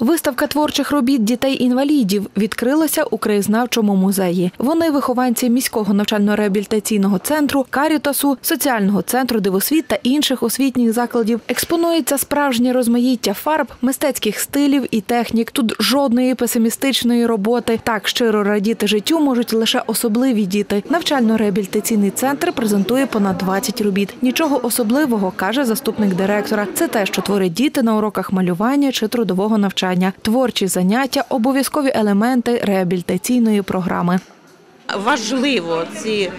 Виставка творчих робіт дітей-інвалідів відкрилася у краєзнавчому музеї. Вони вихованці міського навчально-реабілітаційного центру, карітасу, соціального центру дивосвіт та інших освітніх закладів. Експонується справжнє розмаїття фарб, мистецьких стилів і технік. Тут жодної песимістичної роботи. Так щиро радіти життю можуть лише особливі діти. Навчально-реабілітаційний центр презентує понад 20 робіт. Нічого особливого, каже заступник директора. Це те, що творять діти на уроках малювання чи трудового навчання. Творчі заняття обов'язкові елементи реабілітаційної програми. важливо ці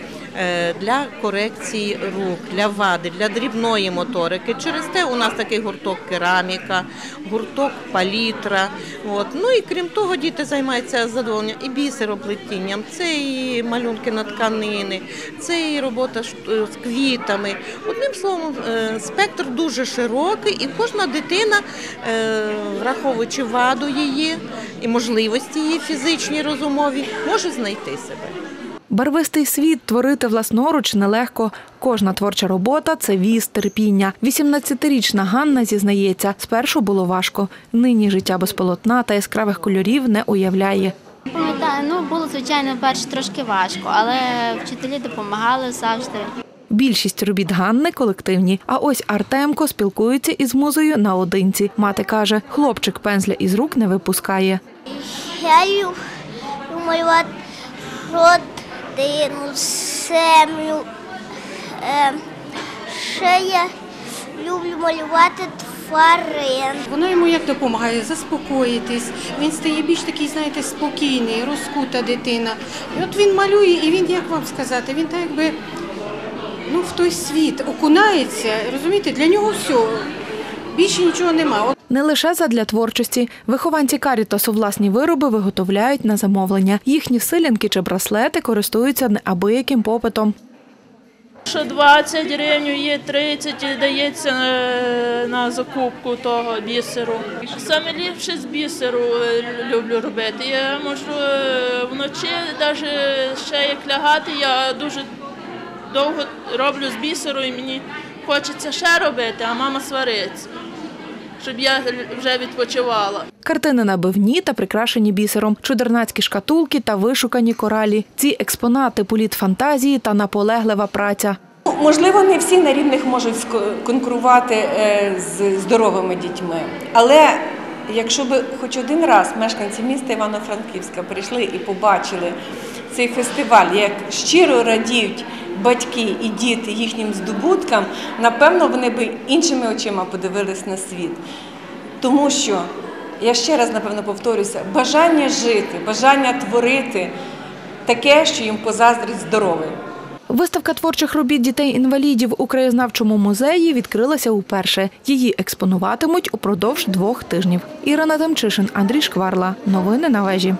для корекції рук, для вади, для дрібної моторики. Через те у нас такий гурток кераміка, гурток палітра. От. Ну і крім того, діти займаються задоволенням і бісероплетінням, це і малюнки на тканини, це і робота е, з квітами. Одним словом, е, спектр дуже широкий, і кожна дитина, е, враховуючи ваду її і можливості її фізичні, розумові, може знайти себе. Барвистий світ творити власноруч нелегко. Кожна творча робота це віз терпіння. 18-річна Ганна зізнається, спершу було важко. Нині життя без полотна та яскравих кольорів не уявляє. Пам'ятаю, ну було звичайно перше трошки важко, але вчителі допомагали завжди. Більшість робіт Ганни колективні. А ось Артемко спілкується із музою наодинці. Мати каже, хлопчик пензля із рук не випускає. Я люблю малювати родину, землю. Е, ще я люблю малювати тварин. Вона йому як допомагає заспокоїтись. Він стає більш такий, знаєте, спокійний, розкута дитина. І от він малює, і він, як вам сказати, він так якби ну, в той світ окунається. Розумієте, для нього все. Більше нічого нема. От Не лише задля творчості. Вихованці Карітасу власні вироби виготовляють на замовлення. Їхні силянки чи браслети користуються неабияким попитом. Що 20 гривень є 30 і дається е, на закупку того бісеру. Саме ліпше з бісеру е, люблю робити. Я можу е, вночі, навіть ще як лягати, я дуже довго роблю з бісеру і мені хочеться ще робити, а мама свариться, щоб я вже відпочивала. Картини набивні та прикрашені бісером, чудернацькі шкатулки та вишукані коралі. Ці експонати політ фантазії та наполеглива праця. Можливо, не всі на рівних можуть конкурувати е, з здоровими дітьми. Але якщо би хоч один раз мешканці міста Івано-Франківська прийшли і побачили цей фестиваль, як щиро радіють батьки і діти їхнім здобуткам, напевно, вони би іншими очима подивились на світ. Тому що, я ще раз напевно повторюся, бажання жити, бажання творити таке, що їм позаздрить здоровий. Виставка творчих робіт дітей-інвалідів у краєзнавчому музеї відкрилася уперше. Її експонуватимуть упродовж двох тижнів. Ірина Тамчишин, Андрій Шкварла. Новини на вежі.